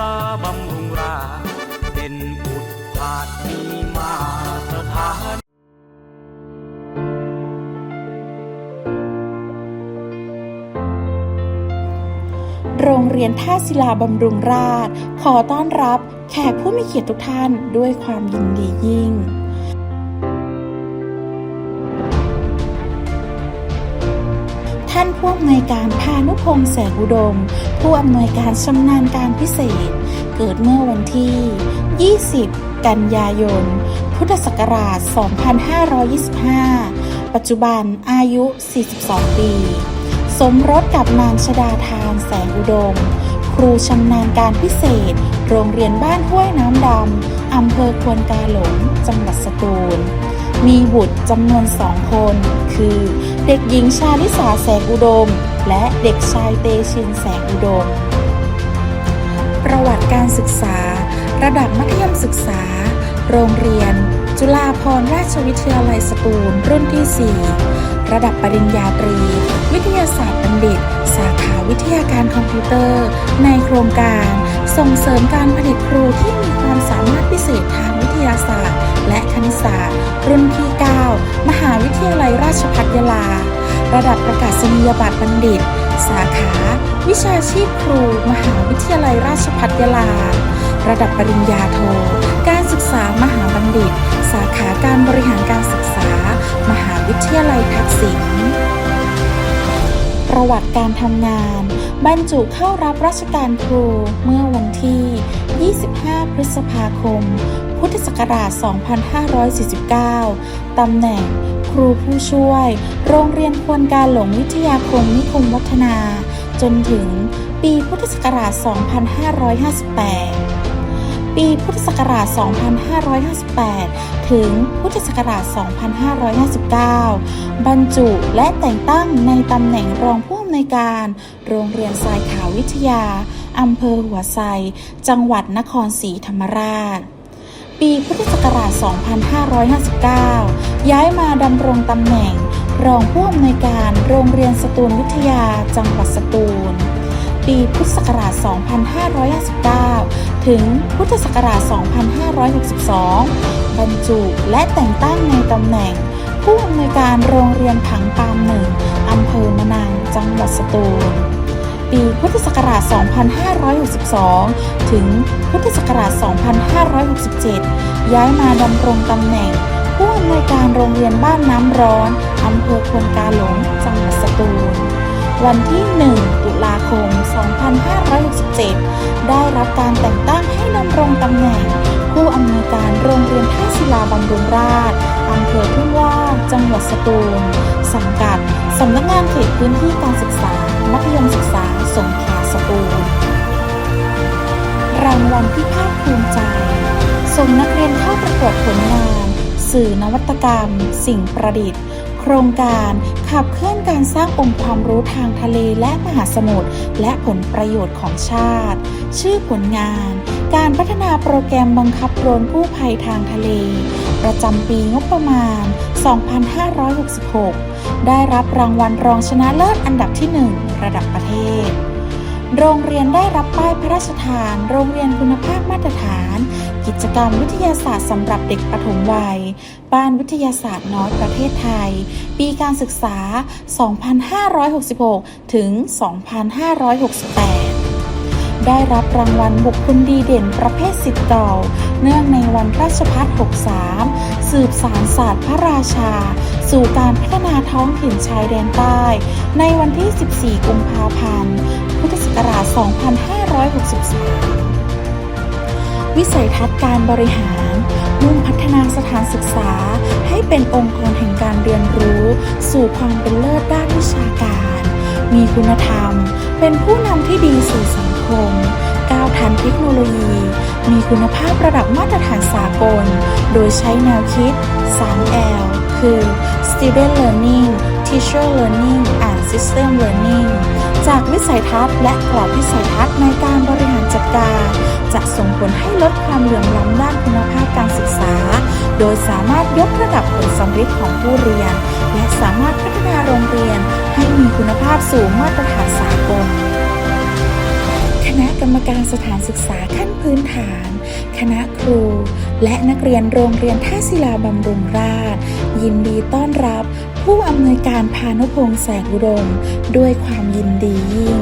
ลาบำรุงรา เป็นบุตรชาดมีมาสถานโรงเรียนท่าศิลาบำรุงราษขอต้อนรับแขกผู้มีเกียรติทุกท่านด้วยความยินดียิ่ง ผู้อำนวยการพานุพงษ์แสงอุดม ผู้อำนวยการชำนาญการพิเศษ เกิดเมื่อวันที่ 20 กันยายน พุทธศักราช 2525 ปัจจุบันอายุ 42 ปี สมรสกับนางชดาทานแสงอุดม ครูชำนาญการพิเศษ โรงเรียนบ้านห้วยน้ำดำอำเภอควนกาหลง จังหวัดสตูล มีบุตรจำนวนสองคน คือ เด็กหญิงชาลิสาแสงอุดม และเด็กชายเตชินแสงอุดม ประวัติการศึกษา ระดับมัธยมศึกษา โรงเรียน จุฬาภรณราชวิทยาลัยสตูลรุ่นที่ 4 ระดับปริญญาตรี วิทยาศาสตร์บัณฑิต สาขาวิทยาการคอมพิวเตอร์ ในโครงการ ส่งเสริมการผลิตครูที่มีความสามารถพิเศษทางวิทยาศาสตร์ และคณิตศาสตร์ ระดับประกาศนียบัตรบัณฑิต สาขา วิชาชีพครู มหาวิทยาลัยราชภัฏยาลา ระดับปริญญาโท การศึกษามหาบัณฑิต สาขาการบริหารการศึกษา มหาวิทยาลัยทักษิณประวัติการทำงาน บรรจุเข้ารับราชการครูเมื่อวันที่ 25 พฤษภาคม พุทธศักราช 2549 ตำแหน่ง ครูผู้ช่วย โรงเรียนควรการหลงวิทยาคมนิคมวัฒนา จนถึงปีพุทธศักราช 2558 ปีพุทธศักราช 2558 ถึงพุทธศักราช 2559 บรรจุและแต่งตั้งในตำแหน่งรองผู้อำนวยการ โรงเรียนทรายขาววิทยาอำเภอหัวไซ จังหวัดนครศรีธรรมราช ปีพุทธศักราช 2559 ย้ายมาดำรงตำแหน่ง รองผู้อำนวยการโรงเรียนสตูลวิทยาจังหวัดสตูล ปีพุทธศักราช 2559 ถึงพุทธศักราช 2562 บรรจุและแต่งตั้งในตำแหน่ง ผู้อำนวยการโรงเรียนผังปามหนึ่งอำเภอมะนังจังหวัดสตูล ปีพุทธศักราช 2562 ถึงพุทธศักราช 2567 ย้ายมาดำรงตำแหน่ง ผู้อำนวยการโรงเรียนบ้านน้ำร้อนอำเภอควนกาหลง จังหวัดสตูล วันที่ 1 ตุลาคม 2567 ได้รับการแต่งตั้งให้ดำรงตำแหน่ง ผู้อำนวยการโรงเรียนท่าศิลาบำรุงราษฎร์อำเภอทุ่งว่าจังหวัดสตูล สังกัดสำนักงานเขตพื้นที่การศึกษา มัธยมศึกษา สงขลาสตูลรางวัลที่ภาคภูมิใจ ส่งนักเรียนเข้าประกวดผลงาน สื่อนวัตกรรม สิ่งประดิษฐ์ โครงการขับเคลื่อนการสร้างองค์ความรู้ทางทะเลและมหาสมุทรและผลประโยชน์ของชาติ ชื่อผลงาน การพัฒนาโปรแกรมบังคับโดรนกู้ภัยทางทะเล ประจำปีงบประมาณ 2566 ได้รับรางวัลรองชนะเลิศอันดับที่ 1 ระดับประเทศ โรงเรียนได้รับป้ายพระราชทาน โรงเรียนคุณภาพมาตรฐาน กิจกรรมวิทยาศาสตร์สำหรับเด็กปฐมวัย บ้านวิทยาศาสตร์น้อยประเทศไทย ปีการศึกษา 2566 ถึง 2568 ได้รับรางวัลบุคคลดีเด่นประเภทสิทธิ์เก่า เนื่องในวันราชพัฒ63 สืบสารศาสตร์พระราชา สู่การพัฒนาท้องถิ่นชายแดนใต้ ในวันที่ 14 กุมภาพันธ์ พุทธศักราช 2563 วิสัยทัศน์การบริหาร มุ่งพัฒนาสถานศึกษา ให้เป็นองค์กรแห่งการเรียนรู้ สู่ความเป็นเลิศด้านวิชาการ มีคุณธรรม เป็นผู้นำที่ดีสู่สังคม ก้าวทันเทคโนโลยี มีคุณภาพระดับมาตรฐานสากล โดยใช้แนวคิด 3L คือ Student Learning Teacher Learning and System Learning สัยทัศน์และกรอบวิสัยทัศน์ในการบริหารจัดการ จะส่งผลให้ลดความเหลื่อมล้ำด้านคุณภาพการศึกษา โดยสามารถยกระดับผลสำเร็จของผู้เรียน และสามารถพัฒนาโรงเรียนให้มีคุณภาพสูงมาตรฐานสากล ณะกรรมการสถานศึกษาขั้นพื้นฐาน คณะครู และนักเรียนโรงเรียนท่าศิลาบำรุงราษยินดีต้อนรับผู้อำนวยการพานุพงษ์แสงอุดม ด้วยความยินดียิ่ง